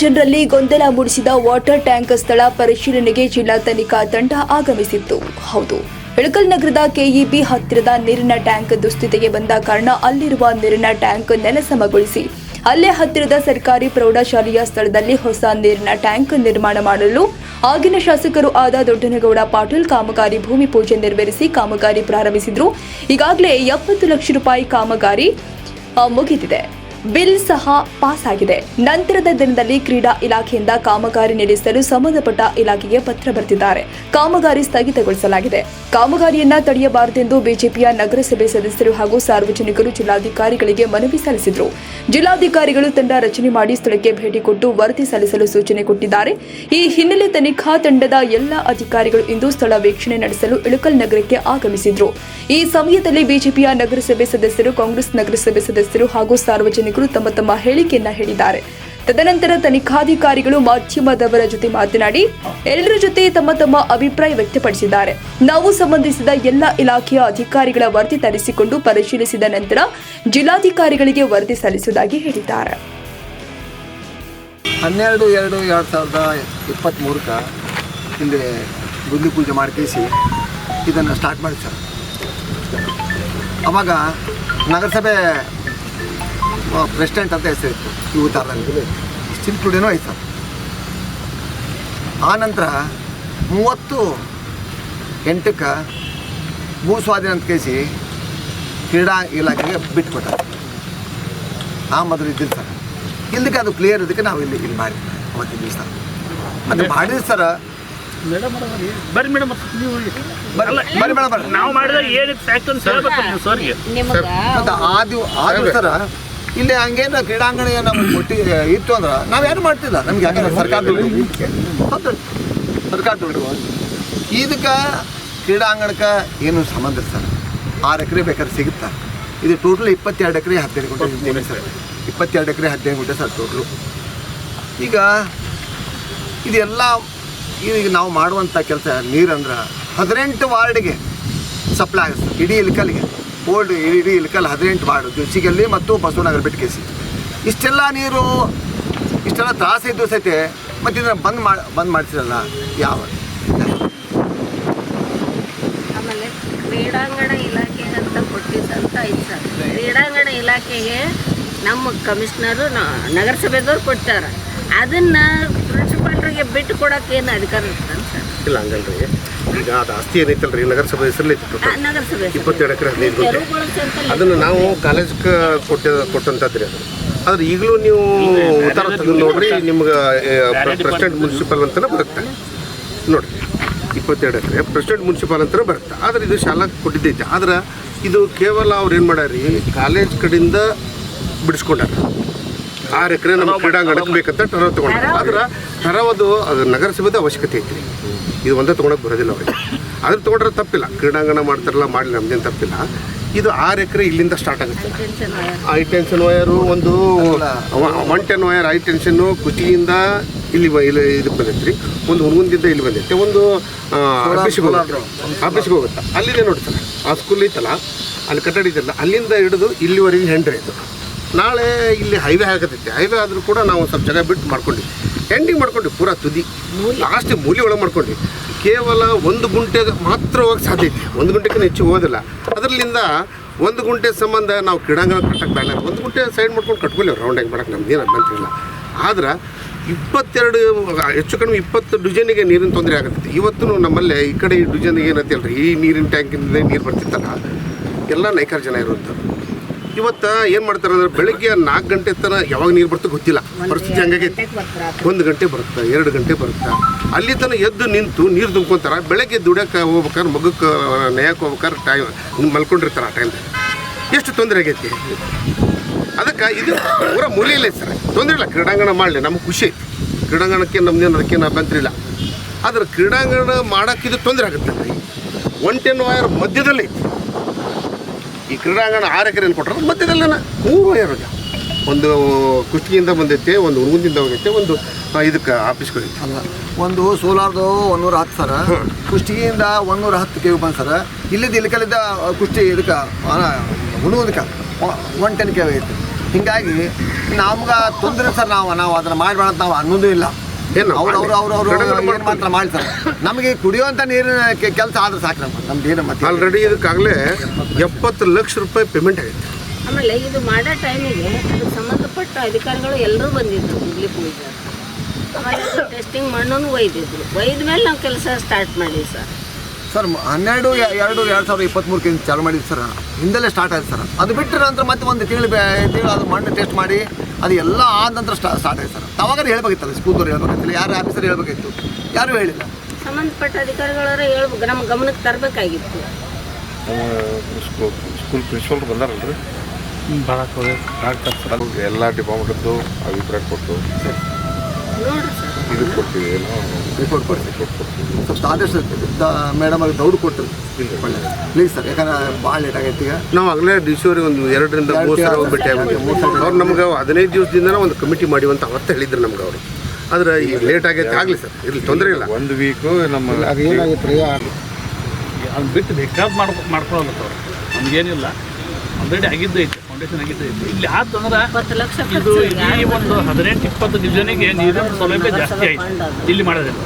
ಜನರಲ್ಲಿ ಗೊಂದಲ ಮೂಡಿಸಿದ ವಾಟರ್ ಟ್ಯಾಂಕ್ ಸ್ಥಳ ಪರಿಶೀಲನೆಗೆ ಜಿಲ್ಲಾ ತನಿಖಾ ತಂಡ ಆಗಮಿಸಿತ್ತು. ಹೌದು. ಬೆಳಕಲ್ ನಗರದ ಕೆಇಬಿ ಹತ್ತಿರದ ನೀರಿನ ಟ್ಯಾಂಕ್ ದುಸ್ಥಿತಿಗೆ ಬಂದ ಕಾರಣ ಅಲ್ಲಿರುವ ನೀರಿನ ಟ್ಯಾಂಕ್ ನೆಲಸಮಗೊಳಿಸಿ, ಅಲ್ಲೇ ಹತ್ತಿರದ ಸರ್ಕಾರಿ ಪ್ರೌಢಶಾಲೆಯ ಸ್ಥಳದಲ್ಲಿ ಹೊಸ ನೀರಿನ ಟ್ಯಾಂಕ್ ನಿರ್ಮಾಣ ಮಾಡಲು ಆಗಿನ ಶಾಸಕರು ಆದ ದೊಡ್ಡನಗೌಡ ಪಾಟೀಲ್ ಕಾಮಗಾರಿ ಭೂಮಿ ಪೂಜೆ ನೆರವೇರಿಸಿ ಕಾಮಗಾರಿ ಪ್ರಾರಂಭಿಸಿದ್ರು. ಈಗಾಗಲೇ ಎಪ್ಪತ್ತು ಲಕ್ಷ ರೂಪಾಯಿ ಕಾಮಗಾರಿ ಮುಗಿದಿದೆ. ಬಿಲ್ ಸಹ ಪಾಸ್ ಆಗಿದೆ ನಂತರದ ದಿನದಲ್ಲಿ ಕ್ರೀಡಾ ಇಲಾಖೆಯಿಂದ ಕಾಮಗಾರಿ ನಡೆಸಲು ಸಂಬಂಧಪಟ್ಟ ಇಲಾಖೆಗೆ ಪತ್ರ ಬರೆದಿದ್ದಾರೆ. ಕಾಮಗಾರಿ ಸ್ಥಗಿತಗೊಳಿಸಲಾಗಿದೆ. ಕಾಮಗಾರಿಯನ್ನ ತಡೆಯಬಾರದೆಂದು ಬಿಜೆಪಿಯ ನಗರಸಭೆ ಸದಸ್ಯರು ಹಾಗೂ ಸಾರ್ವಜನಿಕರು ಜಿಲ್ಲಾಧಿಕಾರಿಗಳಿಗೆ ಮನವಿ ಸಲ್ಲಿಸಿದರು. ಜಿಲ್ಲಾಧಿಕಾರಿಗಳು ತಂಡ ರಚನೆ ಮಾಡಿ ಸ್ಥಳಕ್ಕೆ ಭೇಟಿ ಕೊಟ್ಟು ವರದಿ ಸಲ್ಲಿಸಲು ಸೂಚನೆ ಕೊಟ್ಟಿದ್ದಾರೆ. ಈ ಹಿನ್ನೆಲೆ ತನಿಖಾ ತಂಡದ ಎಲ್ಲ ಅಧಿಕಾರಿಗಳು ಇಂದು ಸ್ಥಳ ವೀಕ್ಷಣೆ ನಡೆಸಲು ಇಳಕಲ್ ನಗರಕ್ಕೆ ಆಗಮಿಸಿದ್ರು. ಈ ಸಮಯದಲ್ಲಿ ಬಿಜೆಪಿಯ ನಗರಸಭೆ ಸದಸ್ಯರು, ಕಾಂಗ್ರೆಸ್ ನಗರಸಭೆ ಸದಸ್ಯರು ಹಾಗೂ ಸಾರ್ವಜನಿಕರು ತಮ್ಮ ತಮ್ಮ ಹೇಳಿಕೆಯನ್ನ ಹೇಳಿದ್ದಾರೆ. ತದನಂತರ ತನಿಖಾಧಿಕಾರಿಗಳು ಮಾಧ್ಯಮದವರ ಜೊತೆ ಮಾತನಾಡಿ ಎಲ್ಲರ ಜೊತೆ ತಮ್ಮ ತಮ್ಮ ಅಭಿಪ್ರಾಯ ವ್ಯಕ್ತಪಡಿಸಿದ್ದಾರೆ. ನಾವು ಸಂಬಂಧಿಸಿದ ಎಲ್ಲ ಇಲಾಖೆಯ ಅಧಿಕಾರಿಗಳ ವರದಿ ತರಿಸಿಕೊಂಡು ಪರಿಶೀಲಿಸಿದ ನಂತರ ಜಿಲ್ಲಾಧಿಕಾರಿಗಳಿಗೆ ವರದಿ ಸಲ್ಲಿಸುವುದಾಗಿ ಹೇಳಿದ್ದಾರೆ. ಹನ್ನೆರಡು ಎರಡು ಎರಡು ಸಾವಿರದ ಇಪ್ಪತ್ತ್ಮೂರಕ್ಕ ಹಿಂದೆ ಗುದ್ಲಿ ಪೂಜೆ ಮಾಡಿಸಿ ಇದನ್ನು ಸ್ಟಾರ್ಟ್ ಮಾಡಿ ಸರ್ ಅವಾಗ ನಗರಸಭೆ ಪ್ರೆಸಿಡೆಂಟ್ ಅಂತ ಹೆಸರಿತ್ತು ಈ ಉತ್ತಾರದಲ್ಲಿ ಚಿಂಚುಡಿನೂ ಐತೆ ಸರ್ ಆನಂತರ ನಂತರ ಮೂವತ್ತು ಎಂಟಕ್ಕೆ ಭೂ ಸ್ವಾಧೀನ ಅಂತ ಕೇಸಿ ಕ್ರೀಡಾ ಇಲಾಖೆಗೆ ಬಿಟ್ಕೊಟ್ಟ ಆ ಮೊದಲು ಇದ್ದಿಲ್ಲ ಸರ್. ಇಲ್ಲಿಗೆ ಅದು ಕ್ಲಿಯರ್ ಇದಕ್ಕೆ ನಾವು ಇಲ್ಲಿ ಇಲ್ಲಿ ಮಾಡಿ ಅವತ್ತಿದ್ದೀವಿ ಸರ್ ಅದು ಮಾಡಿದ ಸರ್. ಬರ್ರಿ ಮೇಡಮ್ ನೀವು ಬರ್ರಿ, ಮೇಡಮ್, ಬರ್ರಿ. ನಾವು ಮಾಡಿದ ಏನಿತ್ತು ಫ್ಯಾಕ್ಟ್ ಅಂತ ಹೇಳ್ಬೇಕು ಸರ್ಗೆ. ನಿಮಗ ಮತ್ತು ಆ ದಿವ ಆ ದಿವಸ ಇಲ್ಲಿ ಹಂಗೇನು ಕ್ರೀಡಾಂಗಣ ನಮ್ಗೆ ಕೊಟ್ಟಿ ಇತ್ತು ಅಂದ್ರೆ ನಾವೇನು ಮಾಡ್ತಿಲ್ಲ. ನಮ್ಗೆ ಯಾಕಂದ್ರೆ ಸರ್ಕಾರ ದುಡ್ಡು ಸರ್ಕಾರ ದುಡ್ಡು ಇದಕ್ಕೆ ಕ್ರೀಡಾಂಗಣಕ್ಕೆ ಏನು ಸಂಬಂಧ ಸರ್. ಆರು ಎಕರೆ ಬೇಕಾದ್ರೆ ಸಿಗುತ್ತಾ? ಇದು ಟೋಟಲ್ ಇಪ್ಪತ್ತೆರಡು ಎಕರೆ ಹದಿನೈದು ಗುಂಟೆ ಸರ್. ಇಪ್ಪತ್ತೆರಡು ಎಕರೆ ಹದಿನೈದು ಗುಂಟೆ ಸರ್ ಟೋಟ್ಲು ಈಗ ಇದೆಲ್ಲ ಈಗ ನಾವು ಮಾಡುವಂಥ ಕೆಲಸ ನೀರಂದ್ರೆ ಹದಿನೆಂಟು ವಾರ್ಡ್ಗೆ ಸಪ್ಲೈ ಆಗುತ್ತೆ ಇಡೀ ಇಲ್ಕಲ್ಗೆ ಓಲ್ಡ್ ಇಡೀ ಇಲ್ಕಲ್ ಹದಿನೆಂಟು ವಾರ್ಡ್ ಜೋಸಿಗಲ್ಲಿ ಮತ್ತು ಬಸವನಗರ ಬಿಟ್ಕೇಸಿ ಇಷ್ಟೆಲ್ಲ ನೀರು ಇಷ್ಟೆಲ್ಲ ತ್ರಾಸ ಇದ್ದು ಸಹಿತ ಮತ್ತು ಇದನ್ನು ಬಂದ್ ಮಾಡಿ ಬಂದ್ ಮಾಡ್ತಿರಲ್ಲ ಯಾವ? ಆಮೇಲೆ ಕ್ರೀಡಾಂಗಣ ಇಲಾಖೆ ಅಂತ ಕೊಟ್ಟಿದ್ದಂತ ಐತೆ ಸರ್ ಕ್ರೀಡಾಂಗಣ ಇಲಾಖೆಗೆ ನಮ್ಮ ಕಮಿಷನರು ನಗರಸಭೆದವ್ರು ಕೊಟ್ಟಾರ. ಅದನ್ನ ಪ್ರಿನ್ಸಿಪಾಲ್ರಿಗೆ ಬಿಟ್ಟು ಕೊಡೋಕೆ ಏನು ಅಧಿಕಾರ ಇರ್ತಾನೆ ಸರ್ ಇಲ್ಲ ಹಂಗಲ್ರಿ. ಈಗ ಅದು ಆಸ್ತಿ ಏನೈತಲ್ರಿ ನಗರಸಭೆ ಹೆಸರಲ್ಲಿ ಐತಿ ನಗರಸಭೆ ಇಪ್ಪತ್ತೆರಡು ಎಕರೆ ಹದಿನೈದು ಗುಂಟೆ. ಅದನ್ನು ನಾವು ಕಾಲೇಜ್ಗೆ ಕೊಟ್ಟ ಕೊಟ್ಟಂತದ್ರಿ ಅದು. ಆದ್ರೆ ಈಗಲೂ ನೀವು ಉತ್ತರ ತೆಗೆದು ನೋಡ್ರಿ ನಿಮ್ಗೆ ಪ್ರೆಸಿಡೆಂಟ್ ಮುನ್ಸಿಪಲ್ ಅಂತಾನೆ ಬರುತ್ತೆ. ನೋಡ್ರಿ ಇಪ್ಪತ್ತೆರಡು ಎಕರೆ ಪ್ರೆಸಿಡೆಂಟ್ ಮುನ್ಸಿಪಲ್ ಅಂತಾನೆ ಬರುತ್ತೆ. ಆದ್ರೆ ಇದು ಶಾಲಾ ಕೊಟ್ಟಿದ್ದೈತೆ. ಆದ್ರೆ ಇದು ಕೇವಲ ಅವ್ರು ಏನು ಮಾಡ್ಯಾರಿ ಕಾಲೇಜ್ ಕಡೆಯಿಂದ ಬಿಡಿಸ್ಕೊಂಡಾರ. ಆರು ಎಕರೆ ನಮ್ಮ ಕ್ರೀಡಾಂಗಣಕ್ಕೆ ಬೇಕಂತ ಟರವ್ ತಗೊಂಡ್ರೆ. ಆದ್ರೆ ಟರವದು ಅದು ನಗರಸಭೆದ ಅವಶ್ಯಕತೆ ಐತ್ರಿ. ಇದು ಒಂದೇ ತೊಗೊಳಕ್ಕೆ ಬರೋದಿಲ್ಲ ಅವ್ರಿಗೆ. ಅದ್ರ ತೊಗೊಂಡ್ರೆ ತಪ್ಪಿಲ್ಲ. ಕ್ರೀಡಾಂಗಣ ಮಾಡ್ತಾರಲ್ಲ ಮಾಡಲಿ ನಮ್ದೇನು ತಪ್ಪಿಲ್ಲ. ಇದು ಆರು ಎಕರೆ ಇಲ್ಲಿಂದ ಸ್ಟಾರ್ಟ್ ಆಗುತ್ತೆ. ಐ ಟೆನ್ಷನ್ ವಯರು ಒಂದು ಒನ್ ಟೆನ್ ವಯರ್ ಐ ಟೆನ್ಷನ್ನು ಕುಚಿಯಿಂದ ಇಲ್ಲಿ ಬ- ಇಲ್ಲಿ ಇದಕ್ಕೆ ಬಂದೈತೆ ರೀ. ಒಂದು ಹುಣಗುಂದಿಂದ ಇಲ್ಲಿ ಬಂದೈತೆ ಒಂದು ಆಫೀಸಿಗೆ ಹೋಗುತ್ತೆ. ಆಫೀಸಿಗೆ ಹೋಗುತ್ತೆ. ಅಲ್ಲಿದೆ ನೋಡಿ ಆ ಸ್ಕೂಲ್ ಐತಲ್ಲ ಅಲ್ಲಿ ಕಟ್ಟಡ ಇದೆಯಲ್ಲ ಅಲ್ಲಿಂದ ಹಿಡಿದು ಇಲ್ಲಿವರೆಗೆ ಹೆಂಡ್ರಿ ಇದು. ನಾಳೆ ಇಲ್ಲಿ ಹೈವೇ ಆಗತೈತೆ. ಹೈವೇ ಆದರೂ ಕೂಡ ನಾವು ಒಂದು ಸ್ವಲ್ಪ ಜಾಗ ಬಿಟ್ಟು ಮಾಡ್ಕೊಂಡ್ವಿ. ಎಂಡಿಂಗ್ ಮಾಡ್ಕೊಂಡ್ವಿ ಪೂರಾ ತುದಿ. ಲಾಸ್ಟ್ ಮೂಲಿ ಒಳಗೆ ಮಾಡ್ಕೊಂಡ್ವಿ. ಕೇವಲ ಒಂದು ಗುಂಟೆ ಮಾತ್ರ ಹೋಗಕ್ಕೆ ಸಾಧ್ಯ ಐತಿ. ಒಂದು ಗುಂಟೆಗಿಂತ ಹೆಚ್ಚು ಹೋಗೋದಿಲ್ಲ. ಅದರಲ್ಲಿಂದ ಒಂದು ಗುಂಟೆ ಸಂಬಂಧ ನಾವು ಕ್ರೀಡಾಂಗಣ ಕಟ್ಟಕ್ಕೆ ಬೇಡ ಒಂದು ಗುಂಟೆ ಸೈಡ್ ಮಾಡ್ಕೊಂಡು ಕಟ್ಕೊಳ್ಳಿ ರೌಂಡಾಗಿ ಮಾಡಕ್ಕೆ ನಮ್ದೇನು ಅಭ್ಯಂತರ ಇಲ್ಲ. ಆದ್ರೆ ಇಪ್ಪತ್ತೆರಡು ಹೆಚ್ಚು ಕಡಿಮೆ ಇಪ್ಪತ್ತು ಡಿಜನಿಗೆ ನೀರಿನ ತೊಂದರೆ ಆಗುತ್ತೆ. ಇವತ್ತು ನಮ್ಮಲ್ಲೇ ಈ ಕಡೆ ಈ ಡಿಜನಿಗೆ ಏನಂತ ಹೇಳ್ರಿ ಈ ನೀರಿನ ಟ್ಯಾಂಕಿಂದ ನೀರು ಬರ್ತಿತ್ತಲ್ಲ ಎಲ್ಲ ನೈಕಾರ ಜನ ಇರುತ್ತೆ ಇವತ್ತು ಏನು ಮಾಡ್ತಾರೆ ಅಂದ್ರೆ ಬೆಳಗ್ಗೆ ನಾಲ್ಕು ಗಂಟೆ ತನಕ ಯಾವಾಗ ನೀರು ಬರ್ತೋ ಗೊತ್ತಿಲ್ಲ. ಪರಿಸ್ಥಿತಿ ಹಂಗಾಗೈತಿ ಒಂದು ಗಂಟೆ ಬರುತ್ತೆ ಎರಡು ಗಂಟೆ ಬರುತ್ತೆ. ಅಲ್ಲಿ ತನಕ ಎದ್ದು ನಿಂತು ನೀರು ತುಂಬ್ಕೊಂತಾರ. ಬೆಳಗ್ಗೆ ದುಡ್ಯಕ್ಕೆ ಹೋಗ್ಬೇಕಾದ್ರೆ ಮಗಕ್ಕೆ ನೇಯಕ್ಕೆ ಹೋಗ್ಬೇಕಾದ್ರೆ ಟೈಮ್ ಮಲ್ಕೊಂಡಿರ್ತಾರೆ ಆ ಟೈಮ್ದಾಗ ಎಷ್ಟು ತೊಂದರೆ ಆಗೈತಿ? ಅದಕ್ಕೆ ಇದು ಪೂರ ಮೂಲೆಯಲ್ಲೇ ಇಲ್ಲ ಸರ್. ತೊಂದರೆ ಇಲ್ಲ ಕ್ರೀಡಾಂಗಣ ಮಾಡಲಿ ನಮ್ಗೆ ಖುಷಿ ಕ್ರೀಡಾಂಗಣಕ್ಕೆ ಕ್ರೀಡಾಂಗಣಕ್ಕೆ ನಮ್ದೇನು ಅದಕ್ಕೇನು ಅಭ್ಯಂತರ ಇಲ್ಲ. ಆದ್ರೆ ಕ್ರೀಡಾಂಗಣ ಮಾಡೋಕ್ಕಿದು ಇದು ತೊಂದರೆ ಆಗುತ್ತೆ. ಒನ್ ಟೆನ್ ವಯರ್ ಮಧ್ಯದಲ್ಲಿ ಐತಿ. ಈ ಕ್ರೀಡಾಂಗಣ ಆರು ಕೊಟ್ಟರು ಮಧ್ಯದಲ್ಲೇ ಮೂರು ಅದ ಒಂದು ಕುಷ್ಟಗಿಯಿಂದ ಬಂದೈತೆ, ಒಂದು ಹುಣಗುಂದಿಂದ ಹೋಗೈತೆ, ಒಂದು ಇದಕ್ಕೆ ಆಫೀಸ್ಗೆ ಅಲ್ಲ, ಒಂದು ಸೋಲಾರ್ದು ಒಂದೂರ ಹತ್ತು ಸರ ಕುಷ್ಟಗಿಯಿಂದ ಒಂದೂರ ಹತ್ತು ಕೆ ಬಂದು ಸರ, ಇಲ್ಲಿದ್ದ ಇಲ್ಲಿ ಕಲಿದ್ದ ಕುಷ್ಟಿ ಇದಕ್ಕೆ ಹುಡುಗದಕ್ಕೆ ಒನ್ ಟೆನ್ ಕೆ ಐತೆ. ಹೀಗಾಗಿ ನಮ್ಗೆ ತೊಂದರೆ ಸರ್ ನಾವು ನಾವು ಅದನ್ನು ಮಾಡಬೇಡ ನಾವು ಅನ್ನೋದು ಇಲ್ಲ. ಏನು ಅವ್ರು ಅವ್ರು ಅವ್ರು ಅವ್ರು ಏನು ಮಾತ್ರ ಮಾಡ್ತಾರೆ ನಮಗೆ ಕುಡಿಯುವಂಥ ನೀರಿನ ಕೆಲಸ ಆದ್ರೆ ಸಾಕು ನಮ್ಮ ನಮ್ದು ಏನು ಮತ್ತೆ. ಆಲ್ರೆಡಿ ಇದಕ್ಕಾಗಲೇ ಎಪ್ಪತ್ತು ಲಕ್ಷ ರೂಪಾಯಿ ಪೇಮೆಂಟ್ ಆಗೈತೆ. ಆಮೇಲೆ ಇದು ಮಾಡೋ ಟೈಮಿಗೆ ಅದಕ್ಕೆ ಸಂಬಂಧಪಟ್ಟ ಅಧಿಕಾರಿಗಳು ಎಲ್ಲರೂ ಬಂದಿದ್ದರು ಇಲ್ಲಿ ಪೂಜೆ ಆಮೇಲೆ ಟೆಸ್ಟಿಂಗ್ ಮಾಡೋನು ಒಯ್ದಿದ್ರು. ಒಯ್ದ ಮೇಲೆ ನಾವು ಕೆಲಸ ಸ್ಟಾರ್ಟ್ ಮಾಡಿದ್ವಿ ಸರ್. ಸರ್ ಹನ್ನೆರಡು ಎರಡು ಎರಡು ಸಾವಿರದ ಇಪ್ಪತ್ತ್ಮೂರಕ್ಕೆ ಚಾಲು ಮಾಡಿದ್ವಿ ಸರ್. ಹಿಂದಲೇ ಸ್ಟಾರ್ಟ್ ಆಯ್ತು ಸರ್. ಅದು ಬಿಟ್ಟರೆ ನಂತರ ಮತ್ತೆ ಒಂದು ತಿಂಗಳು ತಿಂಗಳು ಅದು ಮಣ್ಣು ಟೆಸ್ಟ್ ಮಾಡಿ ಅದು ಎಲ್ಲ ಆದ ನಂತರ ಸ್ಟಾ ಸ್ಟಾರ್ಟ್ ಆಯ್ತು ಸರ್. ಅವಾಗ ಹೇಳ್ಬೇಕಿತ್ತಲ್ಲ ಸ್ಕೂಲ್ದವ್ರು ಹೇಳ್ಬೇಕಿತ್ತಿಲ್ಲ ಯಾರು ಆಫೀಸರ್ ಹೇಳ್ಬೇಕಿತ್ತು? ಯಾರು ಹೇಳಿಲ್ಲ? ಸಂಬಂಧಪಟ್ಟ ಅಧಿಕಾರಿಗಳರ ಹೇಳ್ಬೇಕು ನಮ್ಮ ಗಮನಕ್ಕೆ ತರಬೇಕಾಗಿತ್ತು. ಸ್ಕೂಲ್ ಪ್ರಿನ್ಸಿಪಲ್ ಬಂದಾರಲ್ರಿ? ಹೋಗಿ ಡಾಕ್ಟರ್ ಸರ್. ಎಲ್ಲ ಡಿಪಾರ್ಟ್ಮೆಂಟ್ದು ಅಭಿಪ್ರಾಯ ಕೊಟ್ಟು ಇದು ಕೊಡ್ತೀವಿ ರಿಪೋರ್ಟ್ ಕೊಡ್ತೀವಿ. ರಿಪೋರ್ಟ್ ಕೊಡ್ತೀವಿ. ಸ್ವಲ್ಪ ಆದಷ್ಟು ಮೇಡಮ್ ಅವ್ರಿಗೆ ದೌಡ್ ಕೊಟ್ಟರು ಪ್ಲೀಸ್ ಸರ್ ಯಾಕಂದ್ರೆ ಭಾಳ ಲೇಟ್ ಆಗೈತಿ ಈಗ. ನಾವು ಆಗಲೇ ಡಿ ಸಿ ಅವ್ರಿಗೆ ಒಂದು ಎರಡರಿಂದ ಮೂರು ಸಾವಿರ ಹೋಗಿ ಭೇಟಿ ಆಗ್ಬಿಟ್ಟು ಅವ್ರು ನಮ್ಗೆ ಹದಿನೈದು ದಿವಸದಿಂದ ಒಂದು ಕಮಿಟಿ ಮಾಡಿ ಅಂತ ಅವತ್ತು ಹೇಳಿದ್ರು ನಮ್ಗೆ ಅವರು. ಆದ್ರೆ ಈಗ ಲೇಟ್ ಆಗೈತೆ ಆಗಲಿ ಸರ್. ಇಲ್ಲಿ ತೊಂದರೆ ಇಲ್ಲ. ಒಂದು ವೀಕು ನಮ್ಮ ಅದು ಬಿಟ್ಟು ಬೇಕಾದ್ ಮಾಡ್ಕೊ ಮಾಡ್ಕೊಳ್ಳೋದು ಅವ್ರು. ನಮಗೇನಿಲ್ಲ. ಆಲ್ರೆಡಿ ಆಗಿದ್ದೈತೆ ಫೌಂಡೇಶನ್ ಆಗಿದ್ದೈತೆ ಇಲ್ಲಿ ಆತಂದ್ರೆ ಇಪ್ಪತ್ತು ಲಕ್ಷ ಇದು ಈ ಒಂದು ಹದಿನೆಂಟು ಇಪ್ಪತ್ತು ಜನರಿಗೆ ನೀರಿನ ಸೌಲಭ್ಯ ಜಾಸ್ತಿ ಆಯಿತು. ಇಲ್ಲಿ ಮಾಡೋದಿಲ್ಲ.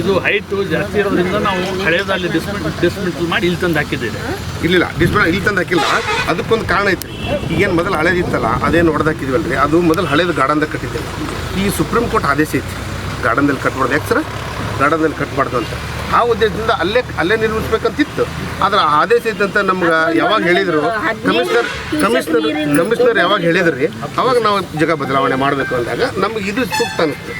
ಇದು ಹೈಟ್ ಜಾಸ್ತಿ ಇರೋದ್ರಿಂದ ನಾವು ಹಳೆಯದಲ್ಲಿ ಡಿಸ್ಮೆಂಟ್ ಡಿಸ್ಮೆಂಟಲ್ ಮಾಡಿ ಇಲ್ಲಿ ತಂದು ಹಾಕಿದ್ದೇವೆ. ಇಲ್ಲಿಲ್ಲ ಡಿಸ್ಪ್ಲೇ ಇಲ್ಲಿ ತಂದು ಹಾಕಿಲ್ಲ. ಅದಕ್ಕೊಂದು ಕಾರಣ ಐತ್ರಿ. ಈಗೇನು ಮೊದಲು ಹಳೇದಿತ್ತಲ್ಲ ಅದೇನು ಹೊಡೆದಾಕಿದ್ವಲ್ಲ ರೀ ಅದು ಮೊದಲು ಹಳೇದು ಗಾರ್ಡನ್ದಾಗ ಕಟ್ಟಿದ್ದೇವೆ. ಈ ಸುಪ್ರೀಂ ಕೋರ್ಟ್ ಆದೇಶ ಐತಿ ಗಾರ್ಡನ್ದಲ್ಲಿ ಕಟ್ಬಾರ್ದು. ಯಾಕೆ ಸರ್? ಗಾರ್ಡನ್ದಲ್ಲಿ ಕಟ್ಬಾರ್ದು ಅಂತ. ಆ ಉದ್ದೇಶದಿಂದ ಅಲ್ಲೇ ಅಲ್ಲೇ ನಿರ್ಮಿಸ್ಬೇಕಂತಿತ್ತು. ಆದ್ರೆ ಆ ಆದೇಶ ಇದ್ದಂತ ನಮ್ಗೆ ಯಾವಾಗ ಹೇಳಿದ್ರು? ಕಮಿಷನರ್ ಕಮಿಷನರ್ ಕಮಿಷನರ್ ಯಾವಾಗ ಹೇಳಿದ್ರಿ? ಅವಾಗ ನಾವು ಜಗ ಬದಲಾವಣೆ ಮಾಡಬೇಕು ಅಂದಾಗ ನಮ್ಗೆ ಇದು ಸೂಕ್ತ ಅನಿಸ್ತು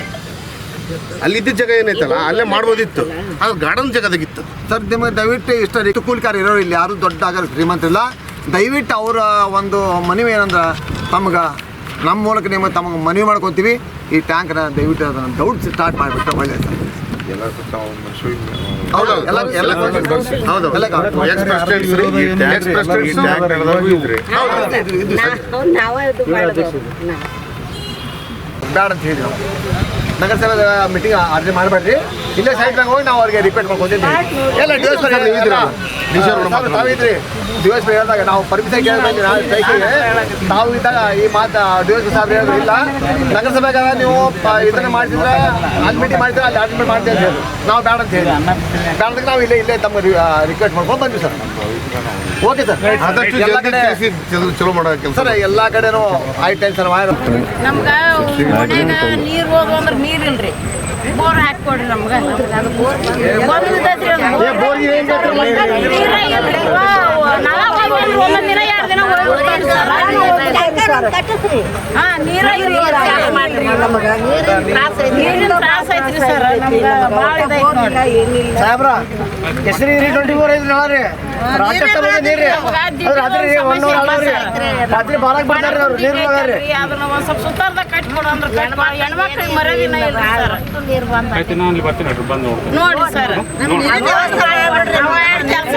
ಅಲ್ಲಿದ್ದ ಜಾಗ ಏನೈತಲ್ಲ ಅಲ್ಲೇ ಮಾಡ್ಬೋದಿತ್ತು. ಅದು ಗಾರ್ಡನ್ ಜಾಗದಾಗಿತ್ತು. ಸರ್ ನಿಮಗೆ ದಯವಿಟ್ಟು ಇಷ್ಟ ಇಷ್ಟು ಕೂಲಿಕಾರ ಇರೋರು ಇಲ್ಲಿ ಯಾರು ದೊಡ್ಡ ಆಗೋಲ್ಲ ಶ್ರೀಮಂತ ಇಲ್ಲ ದಯವಿಟ್ಟು ಅವರ ಒಂದು ಮನವಿ ಏನಂದ್ರೆ ತಮ್ಗೆ ನಮ್ಮ ಮೂಲಕ ನಿಮಗೆ ತಮಗೆ ಮನವಿ ಮಾಡ್ಕೊತೀವಿ. ಈ ಟ್ಯಾಂಕ್ನ ದಯವಿಟ್ಟು ಅದನ್ನು ಡೌಟ್ ಸ್ಟಾರ್ಟ್ ಮಾಡಿಬಿಟ್ಟು ಒಳ್ಳೆಯ ಸರ್. ಬೇಡ ಅಂತ ಹೇಳಿ ನಾವು ನಗರಸಭೆ ಮೀಟಿಂಗ್ ಅರ್ಜಿ ಮಾಡಬೇಡ್ರಿ. ಇಲ್ಲೇ ಸೈಟ್ ಹೋಗಿ ನಾವು ಅವ್ರಿಗೆ ರಿಪೇಟ್ ಮಾಡ್ಕೊತೀವಿ ಎಲ್ಲ ದಿವಸ ತಾವಿದ್ರಿ. ದಿವಸ ಹೇಳಿದಾಗ ನಾವು ಪರ್ಮಿಷನ್ ಕೇಳಿದಾಗ ನಾವು ಸ್ಟ್ರೈಕಿಗೆ ತಾವು ಇದ್ದಾಗ ಈ ಮಾತು ದಿವಸ ಸಾಹೇಬ್ರು ಹೇಳಿದ್ರು. ಇಲ್ಲ ನಗರಸಭೆಗೆ ನೀವು ಇದನ್ನ ಮಾಡ್ತಿದ್ರೆ ಅಡ್ಮಿಟ್ ಮಾಡಿದ್ರೆ ಮಾಡ್ತೀರಾ ಅಲ್ಲಿ ಅಡ್ಮಿಟ್ ಮಾಡ್ತೀವಿ ಅಂತ ಹೇಳಿದ್ರು ನಾವು ಬೇಡ ಅಂತ ಹೇಳಿ. ಬೇಡದಕ್ಕೆ ನಾವು ಇಲ್ಲೇ ಇಲ್ಲೇ ತಮ್ಮ ರಿಕ್ವೆಸ್ಟ್ ಮಾಡ್ಕೊಂಡು ಬಂದ್ವಿ ಸರ್. Okay sir. ಎಲ್ಲ ಕಡೆ ಚಲೋ- ಮಾಡೋ ಕೆಲಸ. ಸರ್ ಎಲ್ಲ ಕಡೆನೂ ಐ ಟೆನ್ಷನ್ ನಮ್ಗೆ ನೀರು ಹೋದ್ವು ಅಂದ್ರೆ ನೀರಿಲ್ರಿ ಬೋರ್ ಹಾಕೊಡ್ರಿ ನಮ್ಗೆ ಅದು ಬೋರ್ ಬಂದೈತ್ರಿ ಒಂದೊಂದು ದಿನ ಎರಡು ದಿನ ಹಾ ನೀರ ನೋಡ್ರಿ. ಸಾಹೇಬ್ರ ಹೆಸರು ಟ್ವೆಂಟಿ ಫೋರ್ ಐದು ನೋಡ್ರಿ ರಾತ್ರಿ ಅದು ರಾತ್ರಿ ಒನ್ ಅವರ್ ಬರ್ತಾರ್ರಿ ಅವ್ರು ನೀರು ಹೋಗ್ಯಾರ್ರಿ ಅದನ್ನ ಒಂದ್ ಸ್ವಲ್ಪ ಸುತ್ತಾರ್ದಾಗ ಕಟ್ಕೊಡು ಅಂದ್ರೆ. ಹೆಣ್ಮಕ್ಳಿಗೆ ಮರ್ಯಾದಿನ ಇಲ್ಲ ಸರ್. ನೀರು ಬಂದ. ನೋಡಿ ಸರ್. ಕೆಲಸ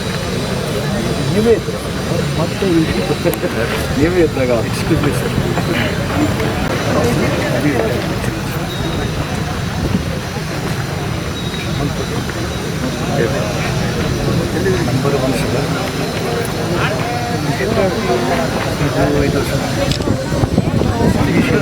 ನೀವೇ ಇದ್ರ ಮತ್ತೆ ನೀವೇ ಇದ್ದಾಗ excuse me sir number one sir ಇದು ಇದು ಸರ್ Initial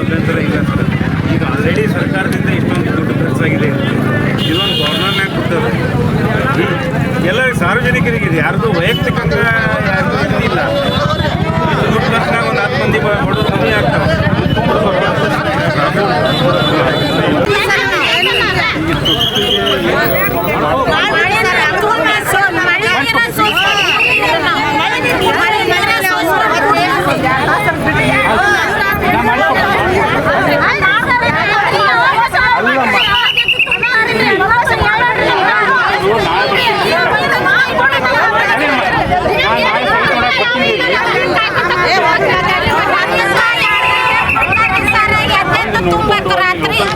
ಅಭ್ಯಂತರ ಇಲ್ಲ ಸರ್ ಈಗ ಆಲ್ರೆಡಿ ಸರ್ಕಾರದಿಂದ ಇಷ್ಟೊಂದು ದುಡ್ಡು ಖರ್ಚಾಗಿದೆ ಇದೊಂದು ಗೌರ್ಮೆಂಟ್ ಕೊಡ್ತದೆ ಎಲ್ಲ ಸಾರ್ವಜನಿಕರಿಗೆ ಇದು ಯಾರ್ದು ವೈಯಕ್ತಿಕ ಯಾರ್ದು ಇದಿಲ್ಲ ದುಡ್ಡು ಖರ್ಚಾಗ ಒಂದು ಹತ್ತು ಮಂದಿ ಬಡವ್ರು